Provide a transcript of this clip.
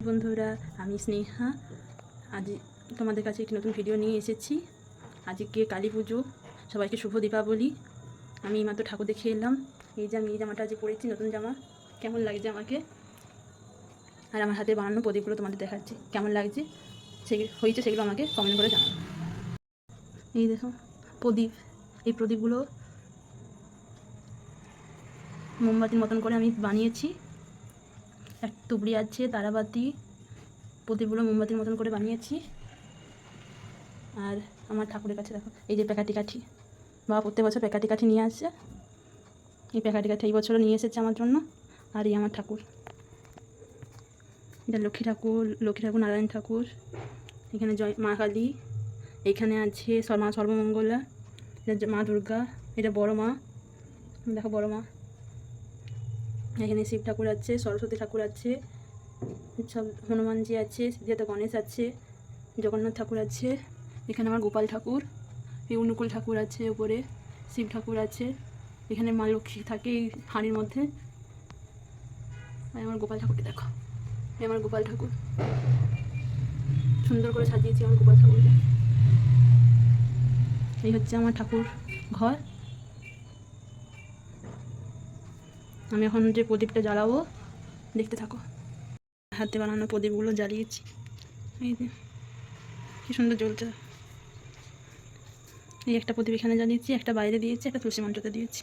বন্ধুরা, আমি স্নেহা। আজ তোমাদের কাছে একটি নতুন ভিডিও নিয়ে এসেছি। আজকে কালী পুজো, সবাইকে শুভ দীপাবলি। আমি মাত্র ঠাকুর দেখে এলাম। এই যে আমি এই জামাটা আজ পরেছি, নতুন জামা। কেমন লাগছে আমাকে? আর আমার হাতে বানানো প্রদীপগুলো তোমাদের দেখাচ্ছি। কেমন লাগছে? সেগুলো হয়েছে সেগুলো আমাকে কমেন্ট করে জানাও। এই দেখো, প্রদীপ। এই প্রদীপগুলো মোমবাতির মতন করে আমি বানিয়েছি। এক তুবড়ি আছে, তারাবাতি, প্রদীপগুলো মোমবাতির মতন করে বানিয়েছি। আর আমার ঠাকুরের কাছে দেখো, এই যে প্যাকাটি কাঠি। বাবা প্রত্যেক বছর প্যাকাটি কাঠি নিয়ে আসছে এই প্যাকাটি কাঠি এই বছরও নিয়ে এসেছে আমার জন্য। আর এই আমার ঠাকুর। এটা লক্ষ্মী ঠাকুর লক্ষ্মী ঠাকুর, নারায়ণ ঠাকুর। এখানে জয়, মা কালী। এখানে আছে মা সর্বমঙ্গলা। এটা মা দুর্গা, এটা বড় মা। দেখো বড় মা। এখানে শিব ঠাকুর আছে, সরস্বতী ঠাকুর আছে, সব হনুমানজি আছে যেহেতু গণেশ আছে, জগন্নাথ ঠাকুর আছে, এখানে আমার গোপাল ঠাকুর, এই অনুকূল ঠাকুর আছে উপরে, শিব ঠাকুর আছে, এখানে মা লক্ষ্মী থাকে এই হাঁড়ির মধ্যে। আমার গোপাল ঠাকুরকে দেখো, এই আমার গোপাল ঠাকুর। সুন্দর করে সাজিয়েছি আমার গোপাল ঠাকুরকে। এই হচ্ছে আমার ঠাকুর ঘর। আমি এখন যে প্রদীপটা জ্বালাবো, দেখতে থাকো। হাতে বানানো প্রদীপগুলো জ্বালিয়েছি। এই যে, কি সুন্দর জ্বলছে। এই একটা প্রদীপ এখানে জ্বালিয়েছি, একটা বাইরে দিয়েছি, একটা তুলসী মঞ্চতে দিয়েছি।